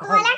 കൊലക്കട്ടെ, കൊല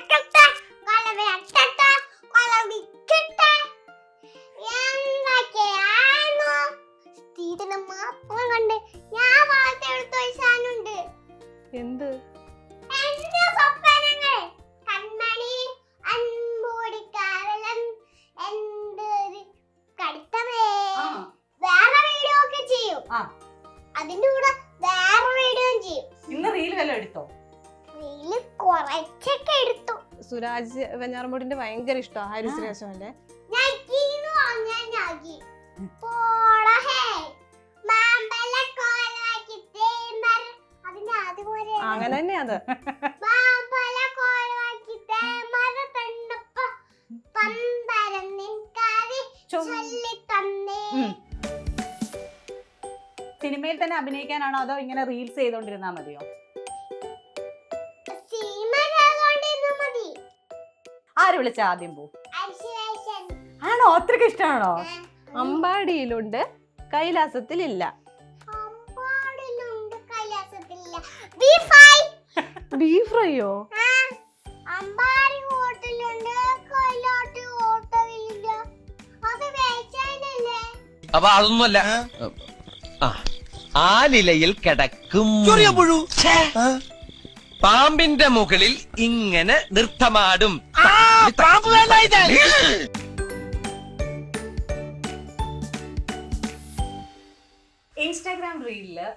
മാമ്പഴ വെഞ്ഞാറമ്പൂടിന്റെ ഭയങ്കര ഇഷ്ടമാണ് ഹരി പോലെ അങ്ങനെ തന്നെ. അത്. സിനിമയിൽ തന്നെ അഭിനയിക്കാനാണോ അതോ ഇങ്ങനെ റീൽസ് ചെയ്തോണ്ടിരുന്നാ മതിയോ? ആര് വിളിച്ച ആദ്യം പോ. ആണോ? അത്രയ്ക്ക് ഇഷ്ടമാണോ അമ്പാടിയിലുണ്ട് കൈലാസത്തിലില്ല. ബീഫ് ഫ്രൈയോ അമ്പാടി ഹോട്ടലുണ്ട് കൈലാട്ടി ഹോട്ടലില്ല അത് വേച്ചാനല്ലേ അപ്പൊ അതൊന്നുമല്ല. ആ, ആ നിലയിൽ കിടക്കും. ഛേ, പാമ്പിന്റെ മുകളിൽ ഇങ്ങനെ നൃത്തമാടും. ഇൻസ്റ്റാഗ്രാം റീലിൽ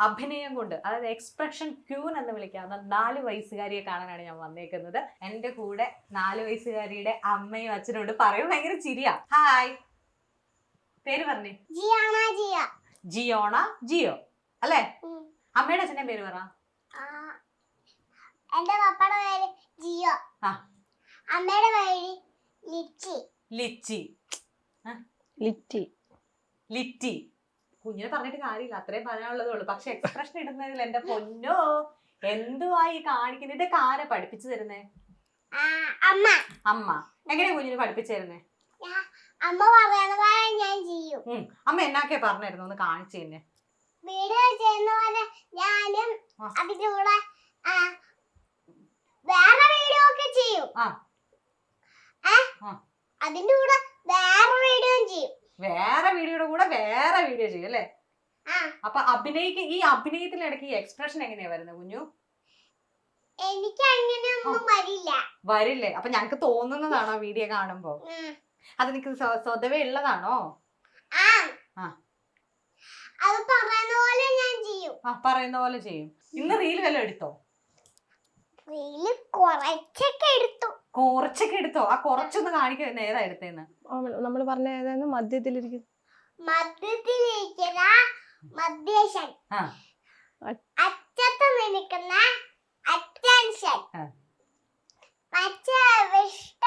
അഭിനയം കൊണ്ട് അതായത് എക്സ്പ്രഷൻ ക്യൂൻ എന്ന് വിളിക്കാവുന്ന നാല് വയസ്സുകാരിയെ കാണാനാണ് ഞാൻ വന്നേക്കുന്നത്. എന്റെ കൂടെ നാല് വയസ്സുകാരിയുടെ അമ്മയും അച്ഛനോട് ഉണ്ട്. പറയും ഭയങ്കര ചിരിയാ. ഹായ് പേര് പറഞ്ഞേ. ജിയാണ ജിയ. ജിയോണ ജിയോ. അല്ലേ. അമ്മയുടെ അച്ഛന്റെ പേര് പറ. എന്റെ പപ്പയുടെ പേര് ജിയോ. ആ. അമ്മയുടെ പേര് ലിച്ചി. ലിച്ചി. ലിറ്റി. ലിറ്റി. കുഞ്ഞിനെ പറഞ്ഞിട്ട് കാര്യമില്ല അത്രയും പറയാനുള്ളതേ ഉള്ളൂ. പക്ഷെ എക്സ്പ്രഷൻ ഇടുന്നതിൽ എന്റെ പൊന്നോ എന്തുവാ ഈ കാണിക്കുന്നത് ഇതൊക്കെ കാരെ പഠിപ്പിച്ചു തരുന്നേ? ആ, അമ്മ. അമ്മ. എങ്ങനെ കുഞ്ഞിനെ പഠിപ്പിച്ചു തരുന്നേ? അമ്മ പറയുന്ന പോലെ ഞാൻ ചെയ്യും. അമ്മ എന്നാക്കെ പറഞ്ഞിരുന്നു? ഒന്ന് കാണിച്ചു തന്നെ വീഡിയോ ചെയ്യുന്ന പോലെ ഞാനും അതിന്റെ കൂടെ ആ, വേറെ വീഡിയോ ഒക്കെ ചെയ്യും. അതിന്റെ കൂടെ വേറെ വീഡിയോ ചെയ്യും. വേറെ വീഡിയോയുടെ കൂടെ വേറെ വീഡിയോ ചെയ്യും അല്ലേ? അപ്പൊ അഭിനയിക്ക ഈ അഭിനയത്തിനിടയ്ക്ക് ഈ എക്സ്പ്രഷൻ എങ്ങനെയാ വരുന്നത് കുഞ്ഞു? എനിക്ക് അങ്ങനെയൊന്നും വരില്ല. വരില്ലേ? അപ്പൊ ഞങ്ങക്ക് തോന്നുന്നതാണോ വീഡിയോ കാണുമ്പോ. അത് നിനക്ക് സ്വ- സ്വതവേ ഉള്ളതാണോ. അത് പറയുന്ന പോലെ ഞാൻ ചെയ്യും. ആ പറയുന്ന പോലെ ചെയ്യും. ഇന്ന് റീൽ വല്ലതും എടുത്തോ? കുറച്ചൊക്കെ എടുത്തു. ആ കുറച്ചൊന്ന് കാണിക്കുന്ന ഏതാ എടുത്തേന്ന്? നമ്മൾ പറഞ്ഞ ഏതായിരുന്നു? മദ്യത്തിലിരിക്കും മദ്യത്തിലിരിക്കുന്ന മധ്യഷൻ ആ. അറ്റത്ത് നിൽക്കുന്ന അറ്റൻഷൻ. മറ്റവിഷ്ട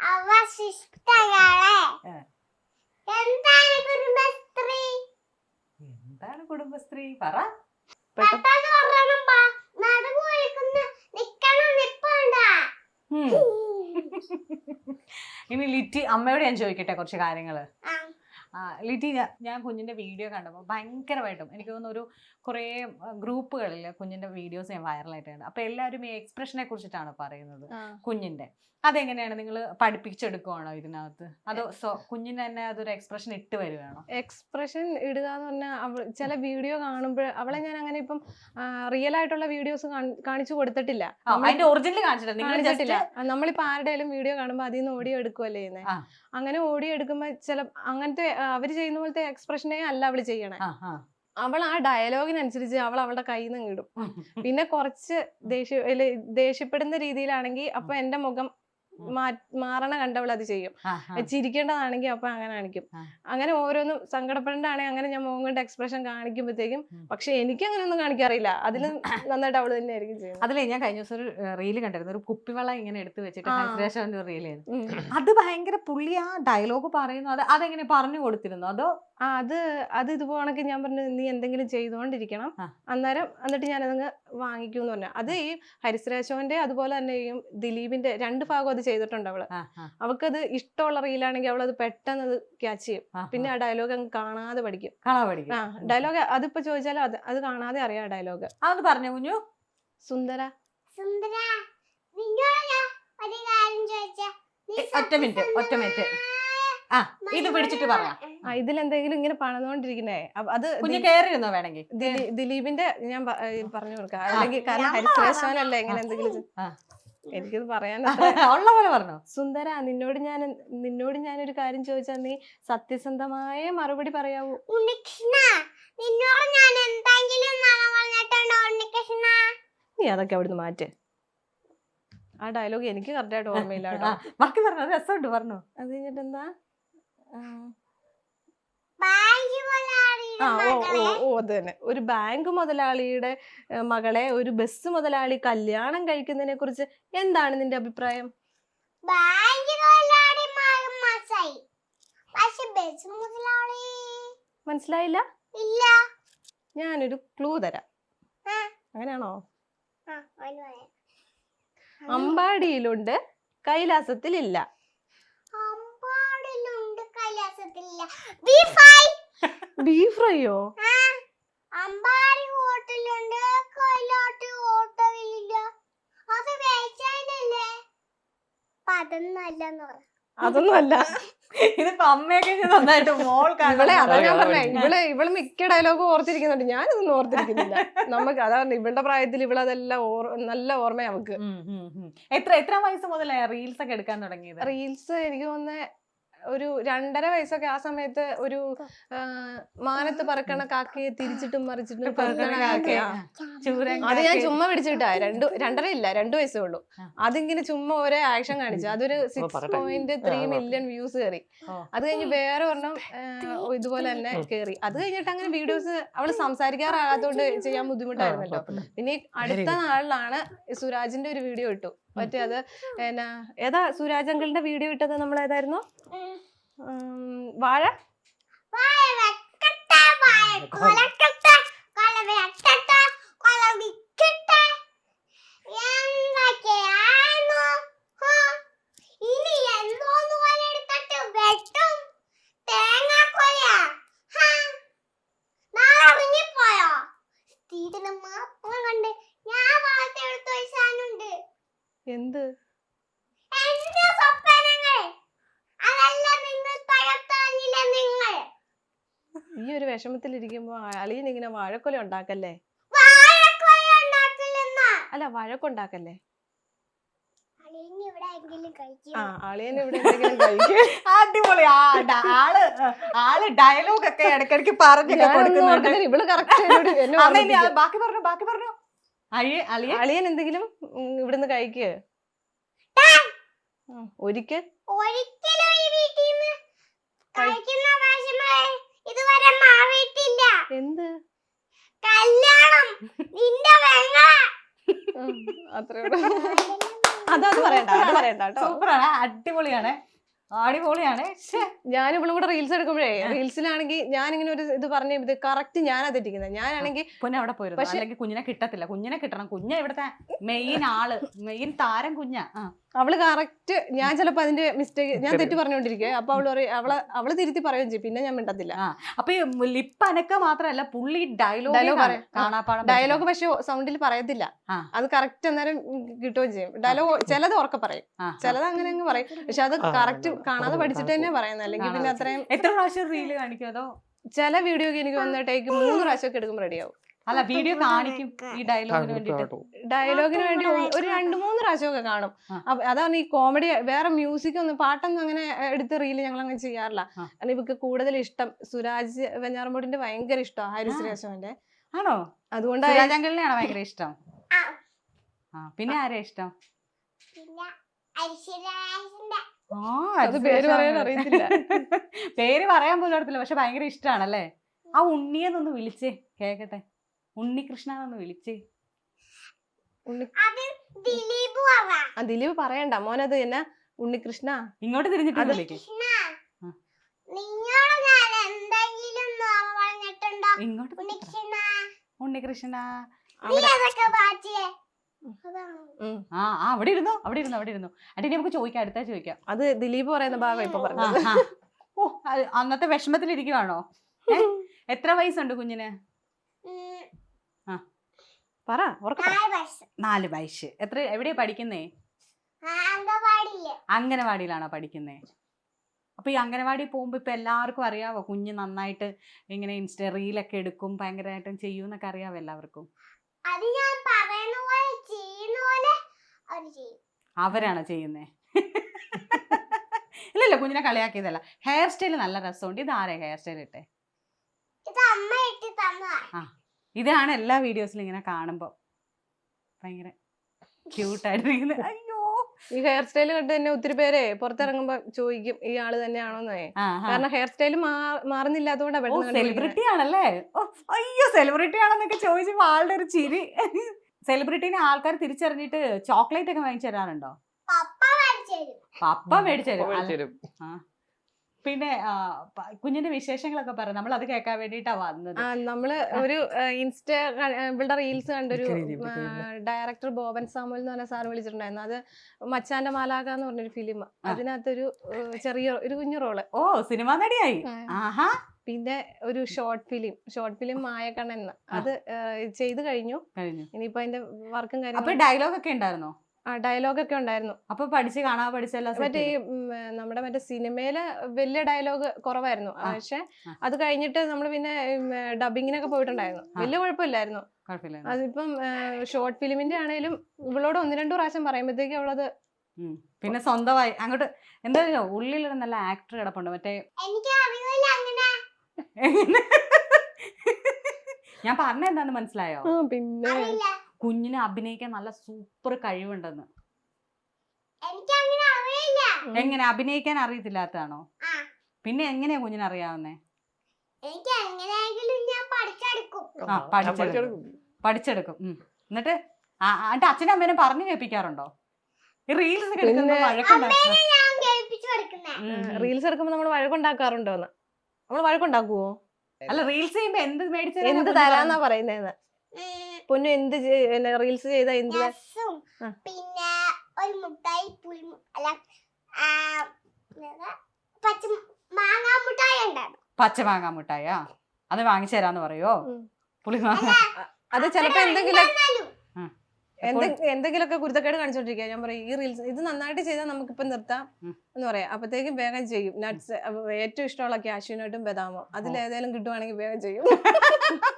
അവശിഷ്ടങ്ങളെ. എന്താണ് കുടുംബസ്ത്രീ എന്താണ് കുടുംബശ്രീ? പറ. പെട്ടെന്ന് പറയണം ഇനി ലിറ്റി അമ്മയോട് ഞാൻ ചോദിക്കട്ടെ കുറച്ച് കാര്യങ്ങൾ. ആ. ആ, ലിറ്റി ഞാൻ- ഞാൻ കുഞ്ഞിന്റെ വീഡിയോ കണ്ടപ്പോൾ ഭയങ്കരമായിട്ടും എനിക്ക് തോന്നുന്നു ഒരു കുറേ ഗ്രൂപ്പുകളിൽ കുഞ്ഞിന്റെ വീഡിയോസ് ഞാൻ വൈറലായിട്ടുണ്ട് അപ്പൊ എല്ലാവരും ഈ എക്സ്പ്രഷനെ കുറിച്ചിട്ടാണ് പറയുന്നത് കുഞ്ഞിന്റെ. അതെങ്ങനെയാണ് നിങ്ങൾ പഠിപ്പിച്ചെടുക്കുവാണോ ഇതിനകത്ത്? അതോ സോ കുഞ്ഞിന് തന്നെ അതൊരു എക്സ്പ്രഷൻ ഇട്ട് വരുവാണോ? എക്സ്പ്രഷൻ ഇടുക എന്ന് പറഞ്ഞാൽ അവൾ ചില വീഡിയോ കാണുമ്പോൾ അവളെ ഞാൻ അങ്ങനെ ഇപ്പം റിയൽ ആയിട്ടുള്ള വീഡിയോസ് കാണിച്ചു കൊടുത്തിട്ടില്ല. അതിന്റെ ഒറിജിനൽ കാണിച്ചിട്ടില്ല. നമ്മളിപ്പോ ആരുടെയും വീഡിയോ കാണുമ്പോൾ അതിൽ നിന്ന് ഓഡിയോ എടുക്കുമല്ലേ ചെയ്യുന്നത് അങ്ങനെ ഓഡിയോ എടുക്കുമ്പോൾ ചില അങ്ങനത്തെ അവർ അവർ ചെയ്യുന്ന പോലത്തെ എക്സ്പ്രഷനേ അല്ല അവൾ ചെയ്യണേ. അവൾ ആ ഡയലോഗിനനുസരിച്ച് അവൾ അവളുടെ കയ്യിൽ നിന്ന് ഇടും പിന്നെ കുറച്ച് ദേഷ്യ ദേഷ്യപ്പെടുന്ന രീതിയിലാണെങ്കിൽ അപ്പൊ എന്റെ മുഖം മാറണ കണ്ടവൾ അത് ചെയ്യും. ചിരിക്കേണ്ടതാണെങ്കിൽ അപ്പൊ അങ്ങനെ കാണിക്കും അങ്ങനെ ഓരോന്നും സങ്കടപ്പെടേണ്ടതാണെങ്കിൽ അങ്ങനെ ഞാൻ മുഖം കൊണ്ട് എക്സ്പ്രഷൻ കാണിക്കുമ്പോഴത്തേക്കും. പക്ഷെ എനിക്ക് അങ്ങനെ ഒന്നും കാണിക്കാറില്ല. അതിലും നന്നായിട്ട് അവൾ തന്നെ ആയിരിക്കും ചെയ്യുന്നത്. അതിലേ ഞാൻ കഴിഞ്ഞ ദിവസം ഒരു റീൽ കണ്ടായിരുന്നു ഒരു കുപ്പിവെള്ളം ഇങ്ങനെ എടുത്തു വെച്ചിട്ട്. അത് ഭയങ്കര പുള്ളി ആ ഡയലോഗ് പറയുന്നു. അത് അതെങ്ങനെ പറഞ്ഞു കൊടുത്തിരുന്നു? അതോ ആ അത് അത് ഇതുപോണക്ക് ഞാൻ പറഞ്ഞു നീ എന്തെങ്കിലും ചെയ്തുകൊണ്ടിരിക്കണം. അന്നേരം എന്നിട്ട് ഞാൻ അതങ്ങ് വാങ്ങിക്കും എന്ന് പറഞ്ഞു. അത് ഈ ഹരിശ്രേശവന്റെ അതുപോലെ തന്നെ ഈ ദിലീപിന്റെ രണ്ട് ഭാഗം അത് ചെയ്തിട്ടുണ്ട് അവൾ. അവൾക്കത് ഇഷ്ടമുള്ള റീലാണെങ്കിൽ അവൾ അത് പെട്ടെന്ന് അത് ക്യാച്ച് ചെയ്യും. പിന്നെ ആ. ഡയലോഗ് അങ്ങ് കാണാതെ പഠിക്കും. കാണാൻ പഠിക്കും. ആ ഡയലോഗ് അതിപ്പോ ചോദിച്ചാലും അത് അത് കാണാതെ അറിയാം ഡയലോഗ്. അതൊന്ന് പറഞ്ഞു കുഞ്ഞു. സുന്ദര. സുന്ദര ഒറ്റ മിനിറ്റ് ഒറ്റ മിനിറ്റ്. ആ ഇത് പിടിച്ചിട്ട് പറയാം ആ ഇതിലെന്തെങ്കിലും ഇങ്ങനെ പണിതുകൊണ്ടിരിക്കുന്നേ അത് കുഞ്ഞു കയറിയിരുന്നോ വേണമെങ്കിൽ ദിലീ- ദിലീപിന്റെ ഞാൻ പ- ഏ, പറഞ്ഞു കൊടുക്കാം. അല്ലെങ്കിൽ കാരണം ഞാൻ ഹരിശ്രേഷ്ഠവനല്ലേ ഇങ്ങനെ എന്തെങ്കിലും ചെ- ആ. എനിക്കിത് പറയാൻ ഉള്ള പോലെ പറഞ്ഞോ. സുന്ദര നിന്നോട് ഞാൻ നിന്നോട് ഞാനൊരു കാര്യം ചോദിച്ചാൽ നീ സത്യസന്ധമായ മറുപടി പറയാവൂ. ഉണ്ണികൃഷ്ണ നിന്നോട് ഞാൻ എന്തെങ്കിലും നുണ പറഞ്ഞിട്ടുണ്ടോ ഉണ്ണികൃഷ്ണ? നീ അതൊക്കെ അവിടുന്ന് മാറ്റ്. ആ ഡയലോഗ് എനിക്ക് കറക്റ്റായിട്ട് ഓർമ്മയില്ല കേട്ടോ. ബാക്കി പറഞ്ഞോ രസമുണ്ട് പറഞ്ഞോ. അത് കഴിഞ്ഞിട്ട് എന്താ ആ ഓ ഓ ഓ അത് തന്നെ. ഒരു ബാങ്ക് മുതലാളിയുടെ മകളെ ഒരു ബസ് മുതലാളി കല്യാണം കഴിക്കുന്നതിനെ കുറിച്ച് എന്താണ് നിന്റെ അഭിപ്രായം? മനസ്സിലായില്ല? ഇല്ല. ഞാനൊരു ക്ലൂ തരാം. അങ്ങനെയാണോ. അമ്പാടിയിലുണ്ട് കൈലാസത്തിലില്ല. ബീഫ് ഫ്രൈയോ അമ്പാരി അമ്പാടി ഹോട്ടലുണ്ട്. കൈലാട്ട് ഹോട്ടലില്ല. അത് വെച്ചതല്ലേ എന്ന് പറ. അതൊന്നും അല്ല ഇതിപ്പോ അമ്മയൊക്കെ നന്നായിട്ട് മോൾ ഇവളെ അതാ ഞാൻ പറഞ്ഞേ. ഇവൾ ഇവൾ മിക്ക ഡയലോഗും ഓർത്തിരിക്കുന്നുണ്ട്. ഞാനിതൊന്നും ഓർത്തിരിക്കുന്നില്ല. നമുക്ക് അതാണ് ഇവളുടെ പ്രായത്തിൽ ഇവളതെല്ലാം ഓർ നല്ല ഓർമ്മ നമുക്ക്. എത്ര എത്ര വയസ്സ് മുതലേ റീൽസ് ഒക്കെ എടുക്കാൻ തുടങ്ങിയത്? റീൽസ് എനിക്ക് തോന്നുന്നത് ഒരു രണ്ടര വയസ്സൊക്കെ ആ സമയത്ത് ഒരു മാനത്ത് പറക്കണ കാക്കയെ തിരിച്ചിട്ടും മറിച്ചിട്ടും അത് ഞാൻ ചുമ്മാ പിടിച്ചിട്ടാ. രണ്ടു രണ്ടര ഇല്ല രണ്ടു വയസ്സേ ഉള്ളൂ. അതിങ്ങനെ ചുമ്മാ ഒരേ ആക്ഷൻ കാണിച്ചു. അതൊരു six. Point three. Million views കയറി. അത് കഴിഞ്ഞ് വേറെ ഒരെണ്ണം ഇതുപോലെ തന്നെ കയറി അത് കഴിഞ്ഞിട്ട് അങ്ങനെ വീഡിയോസ് അവൾ സംസാരിക്കാറാകാത്തോണ്ട് ചെയ്യാൻ ബുദ്ധിമുട്ടായിരുന്നല്ലോ. പിന്നെ അടുത്ത നാളിലാണ് സുരാജിന്റെ ഒരു വീഡിയോ ഇട്ടു. മറ്റേ അത് എന്നാ ഏതാ സുരാജ് അങ്കിളിന്റെ വീഡിയോ ഇട്ടത് നമ്മൾ ഏതായിരുന്നു വാഴ? വാഴ വെക്കട്ടെ, വാഴ കൊലക്കട്ടെ, കൊല വെക്കട്ടെ, കൊല വിക്കട്ടെ. എന്തൊക്കെയാണോ? ഹോ, ഇനി എന്തോന്ന് പോലെ എടുത്തിട്ട് വെട്ടും തേങ്ങാക്കൊലയാ? ഹാ, നാളെ ഇറങ്ങിപ്പോയോ സ്ഥിരം മാത്രം കണ്ട് ഞാൻ വളർത്തെടുത്ത ഒരു സാധനമുണ്ട് എന്ത് എന്റെ സ്വപ്നങ്ങൾ അതല്ല നിങ്ങൾ തകർത്തറിഞ്ഞില്ല നിങ്ങൾ ഈ ഒരു വിഷമത്തിലിരിക്കുമ്പോ അളിയൻ ഇങ്ങനെ വാഴക്കൊല ഉണ്ടാക്കല്ലേ? അല്ല വഴക്കുണ്ടാക്കല്ലേ? അടിപൊളി. ആൾ ആൾ ഡയലോഗ് ഒക്കെ ഇടയ്ക്കിടയ്ക്ക് പറഞ്ഞൊക്കെ കൊടുക്കുന്നുണ്ട്. ബാക്കി പറഞ്ഞു ബാക്കി പറഞ്ഞു. അളിയൻ എന്തെങ്കിലും ഇവിടുന്ന് കഴിക്കുക ഒരിക്കൽ. ഒരിക്കലും ഇതുവരെ മാറിയിട്ടില്ല. എന്ത്? കല്യാണം. നിന്റെ വെങ്ങ അത്രേ പറയണ്ട അത് പറയണ്ട കേട്ടോ. സൂപ്പറാണ്. അടിപൊളിയാണ്. അടിപൊളിയാണ്. ഞാൻ ഇവിടെ കൂടെ റീൽസ് എടുക്കുമ്പോഴേ റീൽസിലാണെങ്കിൽ ഞാൻ ഇങ്ങനെ ഒരു ഇത് പറഞ്ഞു ഇത് കറക്റ്റ് ഞാനാ തെറ്റിക്കുന്നത് ഞാനാണെങ്കിൽ പിന്നെ അവിടെ പോയിരുന്നു പക്ഷെ- കുഞ്ഞിനെ കിട്ടത്തില്ല. കുഞ്ഞിനെ കിട്ടണം. കുഞ്ഞ ഇവിടുത്തെ മെയിൻ ആൾ. മെയിൻ താരം കുഞ്ഞ. അവൾ കറക്റ്റ് ഞാൻ ചിലപ്പോ അതിന്റെ മിസ്റ്റേക്ക് ഞാൻ തെറ്റ് പറഞ്ഞോണ്ടിരിക്കെ അപ്പൊ അവൾ പറയും അവൾ അവൾ തിരുത്തി പറയുകയും ചെയ്യും. പിന്നെ ഞാൻ മിണ്ടത്തില്ല. അപ്പൊ ഈ ലിപ്പ് അനക്ക മാത്രല്ല പുള്ളി ഡയലോഗ് പറയും. ഡയലോഗ് പക്ഷെ സൗണ്ടിൽ പറയത്തില്ല. ആ. അത് കറക്റ്റ് അന്നേരം കിട്ടുകയും ചെയ്യും. ഡയലോഗ് ചിലത് ഉറക്കെ പറയും. ചിലത് അങ്ങനെ അങ്ങ് പറയും. പക്ഷെ അത് കറക്റ്റ് കാണാതെ പഠിച്ചിട്ട് തന്നെ പറയുന്നത്. അല്ലെങ്കിൽ പിന്നെ അത്രയും എത്ര പ്രാവശ്യം റീൽ കാണിക്കും അതോ? ചില വീഡിയോ എനിക്ക് വന്ന ടേക്ക് മൂന്ന് പ്രാവശ്യമൊക്കെ എടുക്കുമ്പോൾ റെഡിയാവും അല്ല വീഡിയോ കാണിക്കും ഈ ഡയലോഗിന് വേണ്ടിട്ട് ഡയലോഗിന് വേണ്ടി ഒരു രണ്ട് മൂന്ന് പ്രാവശ്യമൊക്കെ കാണും. അതാണ് ഈ കോമഡി വേറെ മ്യൂസിക് ഒന്നും പാട്ടൊന്നും അങ്ങനെ എടുത്ത് റീൽ ഞങ്ങൾ അങ്ങനെ ചെയ്യാറില്ല. കാരണം ഇവക്ക് കൂടുതൽ ഇഷ്ടം സുരാജ് വെഞ്ഞാറമ്പൂടിന്റെ ഭയങ്കര ഇഷ്ടമാണ് ഹരി ആണോ? അതുകൊണ്ട് സുരാജങ്കലിനെയാണോ ഭയങ്കര ഇഷ്ടം? പിന്നെ ആരെയാ ഇഷ്ടം? പിന്നെ ഐശ്വര്യാസിന്റെ ആ, അത് പേര് പറയാൻ അറിയത്തില്ല. പേര് പറയാൻ പോലും അറിയത്തില്ല പക്ഷെ ഭയങ്കര ഇഷ്ടമാണല്ലേ ആ ഉണ്ണിയെന്നൊന്ന് വിളിച്ചേ കേക്കട്ടെ. ഉണ്ണികൃഷ്ണനൊന്ന് വിളിച്ചേ. ഉണ്ണി അത് ദിലീപ് പറ ആ ദിലീപ് പറയണ്ട. മോനത് എന്നാ? ഉണ്ണികൃഷ്ണ. ഇങ്ങോട്ട് തിരിഞ്ഞിട്ട് വിളിക്കേ. ഇങ്ങോട്ട് ഉണ്ണികൃഷ്ണ. ഉണ്ണികൃഷ്ണ. ആ ആ അവിടെ ഇരുന്നു? അവിടെ ഇരുന്നു? അവിടെ ഇരുന്നു? അടി നമുക്ക് ചോദിക്കാം അടുത്ത ചോദിക്കാം. അത് ദിലീപ് പറയുന്ന ഭാഗം ഇപ്പൊ പറഞ്ഞു പറഞ്ഞത്. ഓ അന്നത്തെ വിഷമത്തിലിരിക്കുവാണോ? എത്ര വയസ്സുണ്ട് കുഞ്ഞിന്? പറ. നാല് വയസ്സ്. എത്ര എവിടെയാ പഠിക്കുന്നേ? അംഗനവാടിയിലാണോ പഠിക്കുന്നത് അപ്പൊ ഈ അംഗനവാടി പോകുമ്പോ ഇപ്പൊ എല്ലാവർക്കും അറിയാവോ? കുഞ്ഞ് നന്നായിട്ട് ഇങ്ങനെ ഇൻസ്റ്റ റീലൊക്കെ എടുക്കും ഭയങ്കരമായിട്ടും ചെയ്യും എന്നൊക്കെ അറിയാവോ എല്ലാവർക്കും? അത് ഞാൻ പറയുന്ന പോലെ ചെയ്യുന്ന പോലെ അവർ ചെയ്യും. അവരാണോ ചെയ്യുന്നേ? ഇല്ലല്ലോ കുഞ്ഞിനെ കളിയാക്കിയതല്ല. ഹെയർ സ്റ്റൈൽ നല്ല രസമുണ്ട്. ഇത് ആരെ ഹെയർ സ്റ്റൈൽ ഇട്ടേ? ഇത് അമ്മ ഇട്ട് തന്നതാ. ഇതാണ് എല്ലാ വീഡിയോസിലും ഇങ്ങനെ കാണുമ്പോൾ ഭയങ്കര ക്യൂട്ടായിട്ടിരിക്കുന്നത്. അയ്യോ. ഈ ഹെയർ സ്റ്റൈൽ കണ്ട് തന്നെ ഒത്തിരി പേരെ പുറത്തിറങ്ങുമ്പോ ചോദിക്കും ഈ ആൾ തന്നെയാണോന്നേ. കാരണം ഹെയർ സ്റ്റൈൽ മാറുന്നില്ല അതുകൊണ്ടാണ് ഓ സെലിബ്രിറ്റി ആണല്ലേ? അയ്യോ സെലിബ്രിറ്റി ആണെന്നൊക്കെ ചോദിച്ചപ്പോ ആളുടെ ഒരു ചിരി. സെലിബ്രിറ്റീനെ ആൾക്കാർ തിരിച്ചറിഞ്ഞിട്ട് ചോക്ലേറ്റ് ഒക്കെ വാങ്ങിച്ചു തരാറുണ്ടോ? പപ്പ മേടിച്ചു തരും. പപ്പ മേടിച്ചു തരും. പിന്നെ കുഞ്ഞിന്റെ വിശേഷങ്ങളൊക്കെ പറ. നമ്മൾ അത് കേൾക്കാൻ വേണ്ടിട്ടാ വന്നത്. നമ്മൾ ഒരു ഇൻസ്റ്റ ഇവളുടെ റീൽസ് കണ്ടൊരു. ഡയറക്ടർ ബോബൻ സാമുൽ എന്ന് പറഞ്ഞ സാർ വിളിച്ചിട്ടുണ്ടായിരുന്നു. അത് മച്ചാന്റെ മാലാക എന്ന് പറഞ്ഞൊരു ഫിലിം. അതിനകത്തൊരു ചെറിയ ഒരു കുഞ്ഞു റോൾ. ഓ സിനിമ നടിയായി. ആഹാ. പിന്നെ ഒരു short film. Short film Mayakkannan അത് ചെയ്തു കഴിഞ്ഞു. ഇനിയിപ്പോ അതിന്റെ വർക്കും കാര്യങ്ങളും ഡയലോഗ് ഒക്കെ ഉണ്ടായിരുന്നോ? ഡയലോഗ് ഒക്കെ ഉണ്ടായിരുന്നു. അപ്പൊ പഠിച്ച് കാണാ പഠിച്ചല്ലോ മറ്റേ ഈ ഉം, നമ്മുടെ മറ്റേ സിനിമയിലെ വലിയ ഡയലോഗ് കുറവായിരുന്നു. ആ. പക്ഷെ അത് കഴിഞ്ഞിട്ട് നമ്മൾ പിന്നെ ഡബിങ്ങിനൊക്കെ പോയിട്ടുണ്ടായിരുന്നു. ആ. വലിയ കുഴപ്പമില്ലായിരുന്നു. കുഴപ്പമില്ല അതിപ്പം ഷോർട്ട് ഫിലിമിന്റെ ആണേലും ഇവളോട് ഒന്ന് രണ്ടു പ്രാവശ്യം പറയുമ്പോഴത്തേക്ക് അവളത് ഉം. പിന്നെ സ്വന്തമായി. അങ്ങോട്ട് എന്താ ഉള്ളിലൊരു നല്ല ആക്ടർ കിടപ്പുണ്ട്. മറ്റേ എനിക്ക് അറിയില്ല അങ്ങനെ ഞാൻ പറഞ്ഞ എന്താന്ന് മനസ്സിലായോ? ആ, പിന്നെ അറിയില്ല. കുഞ്ഞിനെ അഭിനയിക്കാൻ നല്ല സൂപ്പർ കഴിവുണ്ടെന്ന്. എങ്ങനെ? അഭിനയിക്കാൻ അറിയത്തില്ലാത്തതാണോ? ആ. പിന്നെ എങ്ങനെയാ കുഞ്ഞിനെ അറിയാവുന്നേ? എനിക്ക് എങ്ങനെയെങ്കിലും ഞാൻ പഠിച്ചെടുക്കും. ആ, പഠിച്ചെടുക്കും. എന്നിട്ട് എന്റെ എന്നിട്ട് അച്ഛനും അമ്മേനെ പറഞ്ഞു കേൾപ്പിക്കാറുണ്ടോ? റീൽസ് റീൽസ് എടുക്കുമ്പോ നമ്മൾ വഴക്കുണ്ടാക്കാറുണ്ടോന്ന്? നമ്മൾ വഴക്കുണ്ടാക്കുവോ? അല്ല റീൽസ് ചെയ്യുമ്പോ എന്ത് മേടിച്ചു എന്ത് തരാന്നാ പറയുന്നേന്ന്. പൊന്നു എന്ത് റീൽസ് ചെയ്ത എന്ത് പിന്നെ ഒരു മുട്ടായി പുളി അല്ല പച്ച മാങ്ങാ മുട്ടായി ഉണ്ടായിരുന്നു. പച്ച മാങ്ങാ മുട്ടായാ അത് വാങ്ങിച്ചു തരാന്ന് പറയോ? പുളി മാങ്ങ. അത് ചിലപ്പോ എന്തെങ്കിലും എന്തെങ്കിലുമൊക്കെ കുരുത്തക്കേട് കാണിച്ചോണ്ടിരിക്കുക ഞാൻ പറയും ഈ റീൽസ് ഇത് നന്നായിട്ട് ചെയ്താൽ നമുക്കിപ്പം നിർത്താം എന്ന് പറയാം. അപ്പത്തേക്കും വേഗം ചെയ്യും. നട്ട്സ് ഏറ്റവും ഇഷ്ടമുള്ള കാഷ്യൂനട്ടും ബദാമോ. അതിലേതായാലും കിട്ടുവാണെങ്കിൽ വേഗം ചെയ്യും.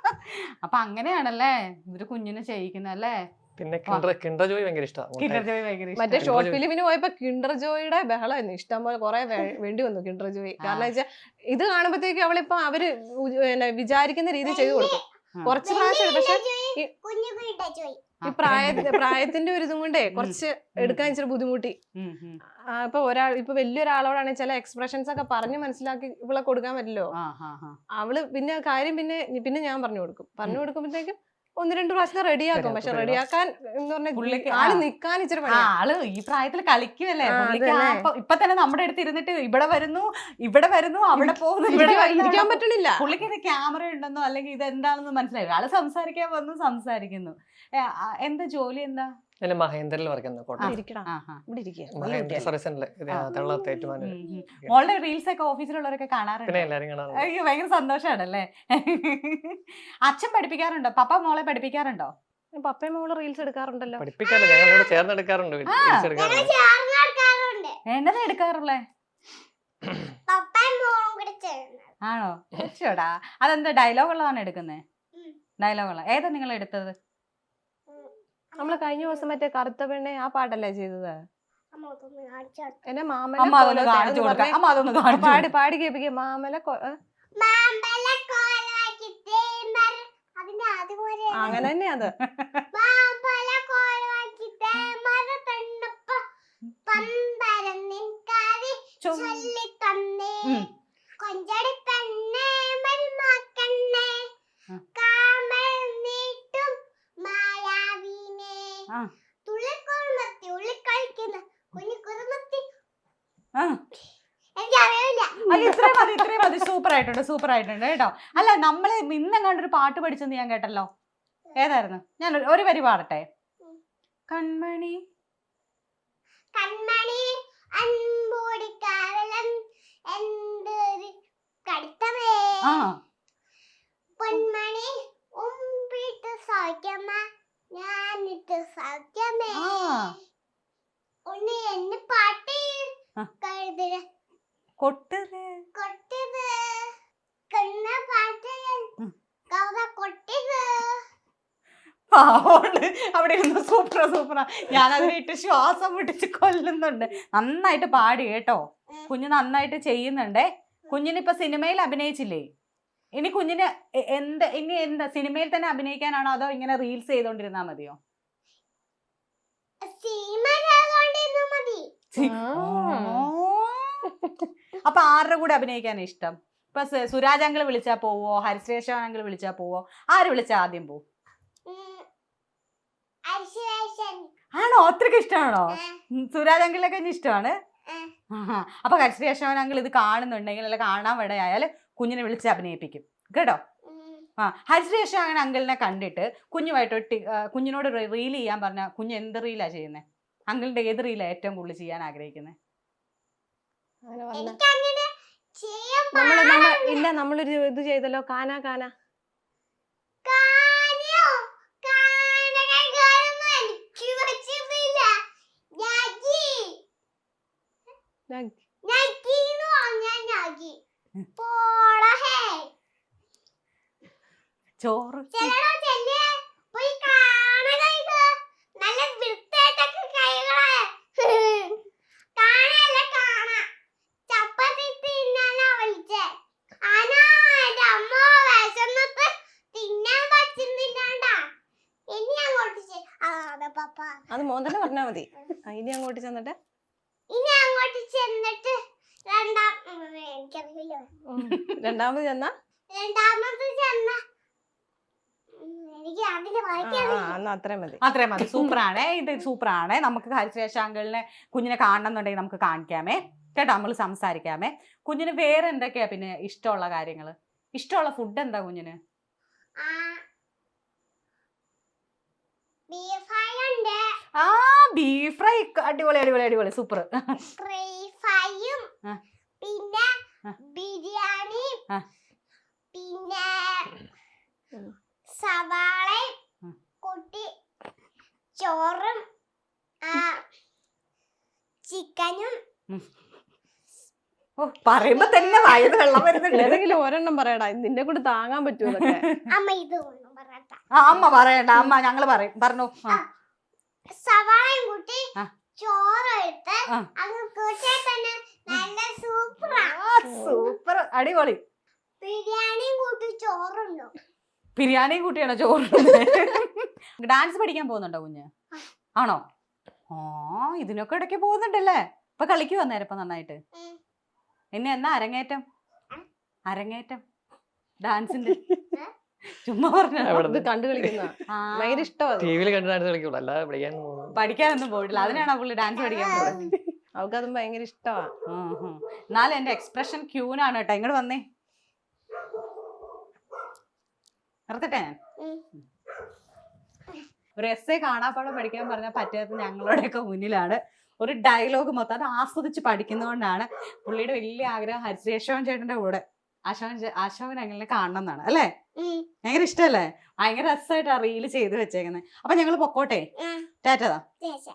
അപ്പൊ അങ്ങനെയാണല്ലേ? ഇവർ കുഞ്ഞിനെ ചെയ്യിക്കുന്നല്ലേ പിന്നെ കിണ്ടർ കിണ്ടർ ജോയ് ഭയങ്കര കിൻഡർ ഇഷ്ടമാണ് ജോയ് ഭയങ്കര മറ്റേ ഷോർട്ട് ഫിലിമിന് പോയപ്പോ കിണ്ടർ ജോയിയുടെ ബഹളമായിരുന്നു ഇഷ്ടം പോലെ കുറെ വേണ്ടി വന്നു കിണ്ടർ ജോയി. കാരണം വെച്ചാൽ ഇത് കാണുമ്പോഴത്തേക്ക് അവളിപ്പോ അവർ ഉ- പിന്നെ വിചാരിക്കുന്ന രീതി ചെയ്തു കൊടുക്കും. ആ. കുറച്ച് പ്രാവശ്യം പക്ഷെ ഈ- പ്രായ പ്രായത്തിന്റെ ഒരു ഇതും കൊണ്ടേ കുറച്ച് എടുക്കാൻ ഇച്ചിരി ബുദ്ധിമുട്ടി. ഇപ്പൊ ഒരാൾ ഇപ്പൊ വലിയൊരാളോടാണെങ്കിൽ ചില എക്സ്പ്രഷൻസ് ഒക്കെ പറഞ്ഞ് മനസ്സിലാക്കി ഇവളെ കൊടുക്കാൻ പറ്റില്ലോ ആ, ആ, ആ. അവൾ പിന്നെ കാര്യം പിന്നെ പിന്നെ ഞാൻ പറഞ്ഞു കൊടുക്കും. പറഞ്ഞു കൊടുക്കുമ്പോഴത്തേക്കും ഒന്ന് രണ്ട് പ്രാവശ്യം റെഡിയാക്കും പക്ഷെ റെഡിയാക്കാൻ എന്ന് പറഞ്ഞാൽ ആൾ. നിക്കാൻ ഇച്ചിരി ആൾ ഈ പ്രായത്തിൽ കളിക്കുമല്ലേ ഇപ്പൊ- തന്നെ നമ്മുടെ അടുത്ത് ഇരുന്നിട്ട് ഇവിടെ വരുന്നു ഇവിടെ വരുന്നു അവിടെ പോകുന്നു. ഇവിടെ ഇരിക്കാൻ പറ്റണില്ല പുള്ളിക്ക് ഇത് ക്യാമറ ഉണ്ടെന്നോ അല്ലെങ്കിൽ ഇത് എന്താണെന്ന് മനസ്സിലായി ആൾ സംസാരിക്കാൻ വന്നു സംസാരിക്കുന്നു. എന്താ ജോലി എന്താ? ഞാൻ മഹേന്ദ്രയിൽ വർക്കുന്ന ഇവിടെ കോട്ടയം. മോളുടെ റീൽസ് ഒക്കെ ഓഫീസിലുള്ളവരൊക്കെ കാണാറുണ്ട്. അയ്യോ ഭയങ്കര സന്തോഷാണല്ലേ? അച്ഛൻ പഠിപ്പിക്കാറുണ്ടോ? പപ്പ മോളെ പഠിപ്പിക്കാറുണ്ടോ? പപ്പയും മോൾ റീൽസ് എടുക്കാറുണ്ടല്ലോ. പഠിപ്പിക്കാറില്ല. ഞങ്ങൾ ചേർന്ന് എടുക്കാറുണ്ട്. എന്നതാ എടുക്കാറുള്ളേ? മോളും കൂടെ ചേർന്ന് ആണോ? ചോടാ അതെന്താ ഡയലോഗ് ഉള്ളതാണ് എടുക്കുന്നത്. ഡയലോഗ് ഉള്ള. ഏതാ നിങ്ങൾ എടുത്തത്? നമ്മൾ കഴിഞ്ഞ ദിവസം മറ്റേ കറുത്ത പെണ്ണെ ആ പാട്ടല്ലേ ചെയ്തത്. എന്നെ മാമല പാടി പാടി കേൾപ്പിക്കുക മാമല അങ്ങനെ തന്നെയാ അത്. പമ്പരം നിൻകാരി. ചൊല്ലി തന്നേ. കൊഞ്ചടി പെണ്ണേ മരുമാക്കണ്ണേ ആ. കാമൽ നീട്ടും മായാവിനെ ആ. തുള്ളിക്കുറുമത്തി ഉള്ളിക്കളിക്കുന്ന കുഞ്ഞു കുറുമത്തി ആ. എനിക്കറിയില്ല അല്ല ഇത്രയും മതി. സൂപ്പർ ആയിട്ടുണ്ട് സൂപ്പർ ആയിട്ടുണ്ട് കേട്ടോ. അല്ല നമ്മൾ ഇന്നും കണ്ടൊരു പാട്ട് പഠിച്ചെന്ന് ഞാൻ കേട്ടല്ലോ. ഏതായിരുന്നു? ഞാൻ ഒരു- ഒരു വരി പാടട്ടെ. കൺമണി. കൺമണി എന്തൊരു കടുത്തമേ. പൊന്മണി ഉമ്പിട്ട് ഞാനിട്ട് സൗഖ്യമേ. ആ. എന്നെ പാട്ട്. കൊട്ടത് കൊട്ടത് പാവോണ്ട് അവിടെ ഇരുന്ന് സൂപ്പറാ സൂപ്പറാ ഞാൻ അതിനിട്ട് ശ്വാസം വിട്ടിച്ച് കൊല്ലുന്നുണ്ട്. നന്നായിട്ട് പാടി കേട്ടോ. കുഞ്ഞു നന്നായിട്ട് ചെയ്യുന്നുണ്ടേ. കുഞ്ഞിനിപ്പോ സിനിമയിൽ അഭിനയിച്ചില്ലേ? ഇനി കുഞ്ഞിന് എന്ത് ഇനി എന്താ സിനിമയിൽ തന്നെ അഭിനയിക്കാനാണോ അതോ ഇങ്ങനെ റീൽസ് ചെയ്തോണ്ടിരുന്നാ മതിയോ? സിനിമ ഓ. അപ്പൊ ആരുടെ കൂടെ അഭിനയിക്കാൻ ഇഷ്ടം? ഇപ്പൊ സുരാജ് അങ്കിൾ വിളിച്ചാ പോവോ? ഹരിശ്രേഷൻ അങ്കിൾ വിളിച്ചാ പോവോ? ആര് വിളിച്ചാ ആദ്യം പോവും. ആണോ? അത്രയ്ക്ക് ഇഷ്ടമാണോ? സുരാജ് അങ്കിളിനൊക്കെ ഇനി ഇഷ്ടമാണ്. അപ്പൊ ഹരിശ്രേഷൻ അങ്കിൾ ഇത് കാണുന്നുണ്ടെങ്കിൽ അല്ല കാണാൻ വിടയായാൽ കുഞ്ഞിനെ വിളിച്ച് അഭിനയിപ്പിക്കും. കേട്ടോ? ആ ഹരിശ്രേഷൻ അങ്ങനെ അങ്കിളിനെ കണ്ടിട്ട് കുഞ്ഞുമായിട്ട് ഒട്ടി കുഞ്ഞിനോട് റീൽ ചെയ്യാൻ പറഞ്ഞ കുഞ്ഞ് എന്ത് റീലാ ചെയ്യുന്നത് അങ്കിളിന്റെ ഏത് റീലാണ് ഏറ്റവും കൂടുതൽ ചെയ്യാൻ ആഗ്രഹിക്കുന്നത് അങ്ങനെ വന്ന. നമ്മ. ഇല്ല നമ്മളൊരു ഇത് ചെയ്തല്ലോ. കാന കാന. കാനോ? കാനകളൊന്നും എനിക്ക് പറ്റുന്നില്ല. ഞാക്കി. ഞാൻ- ഞാക്കീന്ന് പറഞ്ഞാ ഞാക്കി. പോടാ ഹേ. ചോറ് ചെല്ലടാ ചെല്ല്. പോയി കാന കഴിക്ക്. നല്ല വൃത്തിയായിട്ടൊക്കെ കഴിക്കണേ. കാണയല്ല കാണ. ചപ്പാത്തി തിന്നാനാ വിളിച്ചേ. ആനാ, എന്റെ അമ്മ വിശന്നിട്ട് തിന്നാൻ പറ്റുന്നില്ലാണ്ടാ. ഇനി അങ്ങോട്ട് ചെ- ആ, അതെ പപ്പ. അത് മോൻ തന്നെ പറഞ്ഞാ മതി. ആ, ഇനി അങ്ങോട്ട് ചെന്നിട്ട്? ഇനി അങ്ങോട്ട് ചെന്നിട്ട് രണ്ടാം ഉം, എനിക്കറിയില്ല. ഉം. രണ്ടാമത് ചെന്നാ? രണ്ടാമത് ചെന്ന ഉം, എനിക്ക് അതിന് ആ, വായിക്കാൻ ആ, എന്നാ അത്രയും മതി. അത്രയും മതി. സൂപ്പറാണേ. ഇത് സൂപ്പറാണേ. നമുക്ക് ഹരിശ്രേഷ കുഞ്ഞിനെ കുഞ്ഞിനെ കാണണമെന്നുണ്ടെങ്കിൽ നമുക്ക് കാണിക്കാമേ. കേട്ടോ നമ്മൾ സംസാരിക്കാമേ. കുഞ്ഞിന് വേറെ എന്തൊക്കെയാ പിന്നെ ഇഷ്ടമുള്ള കാര്യങ്ങൾ ഇഷ്ടമുള്ള ഫുഡ് എന്താ കുഞ്ഞിന്? ഉണ്ട് ആ ബീഫ് ഫ്രൈ അടിപൊളി അടിപൊളി അടിപൊളി. സൂപ്പർ ഫ്രൈ ഫ്രൈയും പിന്നെ ബിരിയാണി പിന്നെ സവാള. കൂട്ടി ചോറും ആ, ചിക്കനും ഓ പറയുമ്പോ തന്നെ വായത് വെള്ളം വരുന്നുണ്ട്. ഏതെങ്കിലും ഒരെണ്ണം പറയടാ നിന്റെ കൂടെ താങ്ങാൻ പറ്റുമോ അമ്മ ഇത് ആ അമ്മ പറയണ്ട. അമ്മ ഞങ്ങൾ പറയും. പറഞ്ഞു. സവാളയും കൂട്ടി നല്ല സൂപ്പർ. അടിപൊളി. ബിരിയാണിയും കൂട്ടി ചോറുണ്ടോ? ബിരിയാണിയും കൂട്ടിയാണോ ചോറ് ഡാൻസ് പഠിക്കാൻ പോകുന്നുണ്ടോ കുഞ്ഞ്? ആണോ? ആ ഇതിനൊക്കെ ഇടയ്ക്ക് പോകുന്നുണ്ടല്ലേ? ഇപ്പൊ കളിക്ക് വന്നേരം ഇപ്പൊ നന്നായിട്ട്. എന്നെ ഇനി എന്നാ അരങ്ങേറ്റം? അരങ്ങേറ്റം. ഡാൻസിന്റെ? ചുമ്മാ പറഞ്ഞ കണ്ടു കളിക്കുന്ന. ഭയങ്കര ഇഷ്ടമാണ് ടി വിയിൽ കണ്ട് ഡാൻസ് കളിക്കുള്ളൂ അല്ലാതെ പഠിക്കാൻ പഠിക്കാനൊന്നും പോയിട്ടില്ല. അതിനാണ് പുള്ളി ഡാൻസ് പഠിക്കാൻ പോയത്? അവൾക്കതും ഭയങ്കര ഇഷ്ടമാ ഉം ഉം. എന്നാലും എന്റെ എക്സ്പ്രഷൻ ക്യൂനാണ് കേട്ടോ. ഇങ്ങോട്ട് വന്നേ. നിർത്തട്ടെ ഞാൻ. ഒരു എസ് എ കാണാപ്പാടം പഠിക്കാൻ പറഞ്ഞാൽ പറ്റാത്ത ഞങ്ങളുടെയൊക്കെ മുന്നിലാണ്. ഒരു ഡയലോഗ് മൊത്തം. അത് ആസ്വദിച്ച് പഠിക്കുന്നതുകൊണ്ടാണ് പുള്ളിയുടെ വലിയ ആഗ്രഹം ഹരിശേഷവൻ ചേട്ടന്റെ കൂടെ. അശോകൻ അശോകൻ അങ്ങനെ കാണണം എന്നാണ് അല്ലേ. ഭയങ്കര ഇഷ്ടല്ലേ? ഭയങ്കര രസമായിട്ട് ആ റീൽ ചെയ്ത് വെച്ചേക്കുന്നത് അപ്പൊ ഞങ്ങൾ പൊക്കോട്ടെ? ടാറ്റാ. ടാറ്റതാ